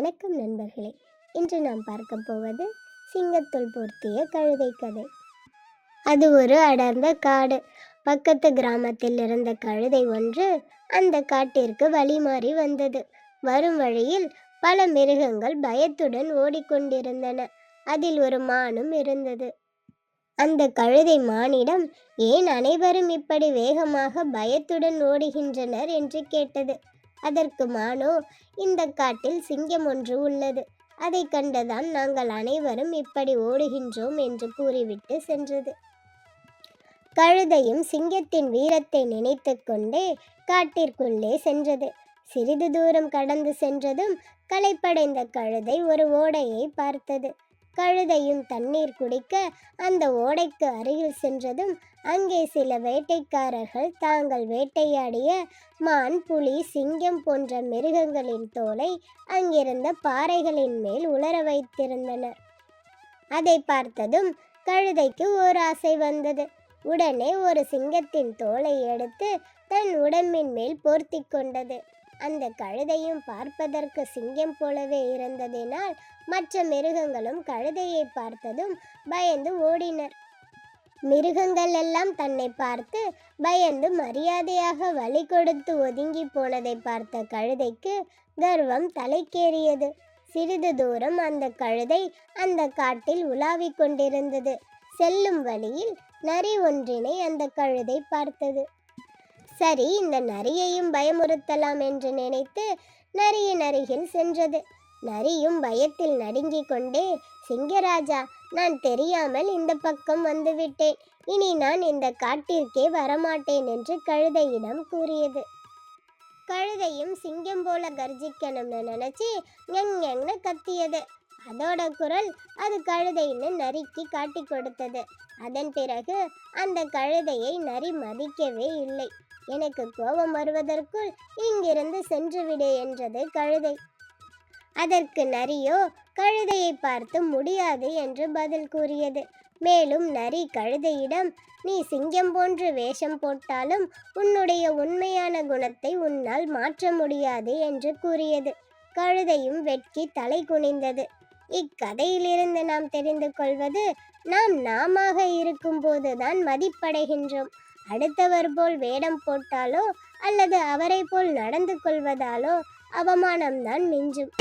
வணக்கம் நண்பர்களே. இன்று நாம் பார்க்க போவது சிங்கத்துள் பொருத்திய கழுதை கதை. அது ஒரு அடர்ந்த காடு. பக்கத்து கிராமத்தில் இருந்த கழுதை ஒன்று அந்த காட்டிற்கு வழி மாறி வந்தது. வரும் வழியில் பல மிருகங்கள் பயத்துடன் ஓடிக்கொண்டிருந்தன. அதில் ஒரு மானும் இருந்தது. அந்த கழுதை மானிடம் ஏன் அனைவரும் இப்படி வேகமாக பயத்துடன் ஓடுகின்றனர்? என்று கேட்டது. அதற்கு மானோ இந்த காட்டில் சிங்கம் ஒன்று உள்ளது. அதை கண்டுதான் நாங்கள் அனைவரும் இப்படி ஓடுகின்றோம் என்று கூறிவிட்டு சென்றது. கழுதையும் சிங்கத்தின் வீரத்தை நினைத்து கொண்டே காட்டிற்குள்ளே சென்றது. சிறிது தூரம் கடந்து சென்றதும் களைப்படைந்த கழுதை ஒரு ஓடையை பார்த்தது. கழுதையும் தண்ணீர் குடிக்க அந்த ஓடைக்கு அருகில் சென்றதும் அங்கே சில வேட்டைக்காரர்கள் தாங்கள் வேட்டையாடிய மான் புலி சிங்கம் போன்ற மிருகங்களின் தோலை அங்கிருந்த பாறைகளின் மேல் உலர வைத்திருந்தனர் அதை பார்த்ததும் கழுதைக்கு ஒரு ஆசை வந்தது. உடனே ஒரு சிங்கத்தின் தோலை எடுத்து தன் உடம்பின் மேல் போர்த்தி கொண்டது. அந்த கழுதையும் பார்ப்பதற்கு சிங்கம் போலவே இருந்ததினால் மற்ற மிருகங்களும் கழுதையை பார்த்ததும் பயந்து ஓடினர். மிருகங்கள் எல்லாம் தன்னை பார்த்து பயந்து மரியாதையாக வழி கொடுத்து ஒதுங்கி போனதை பார்த்த கழுதைக்கு கர்வம் தலைக்கேறியது. சிறிது தூரம் அந்த கழுதை அந்த காட்டில் உலாவிக் கொண்டிருந்தது. செல்லும் வழியில் நரி ஒன்றினை அந்த கழுதை பார்த்தது. சரி இந்த நரியையும் பயமுறுத்தலாம் என்று நினைத்து நரியின் அருகில் சென்றது. நரியும் பயத்தில் நடுங்கிக் கொண்டே சிங்கராஜா நான் தெரியாமல் இந்த பக்கம் வந்துவிட்டேன் இனி நான் இந்த காட்டிற்கே வரமாட்டேன் என்று கழுதையிடம் கூறியது. கழுதையும் சிங்கம் போல கர்ஜிக்கணும்னு நினைச்சு ஞங்னு கத்தியது. அதோட குரல் அது கழுதைன்னு நரிக்கு காட்டி கொடுத்தது. அதன் பிறகு அந்த கழுதையை நரி மதிக்கவே இல்லை. எனக்கு கோபம் வருவதற்குள் இங்கிருந்து சென்றுவிடு என்றது கழுதை. அதற்கு நரியோ கழுதையை பார்த்து முடியாது என்று பதில் கூறியது. மேலும் நரி கழுதையிடம் நீ சிங்கம் போன்று வேஷம் போட்டாலும் உன்னுடைய உண்மையான குணத்தை உன்னால் மாற்ற முடியாது என்று கூறியது. கழுதையும் வெட்கி தலை குனிந்தது. இக்கதையிலிருந்து நாம் தெரிந்து கொள்வது நாம் நாமாக இருக்கும்போதுதான் மதிப்படைகின்றோம். அடுத்தவர் போல் வேடம் போட்டாலோ அல்லது அவரை போல் நடந்து கொள்வதாலோ அவமானம்தான் மிஞ்சும்.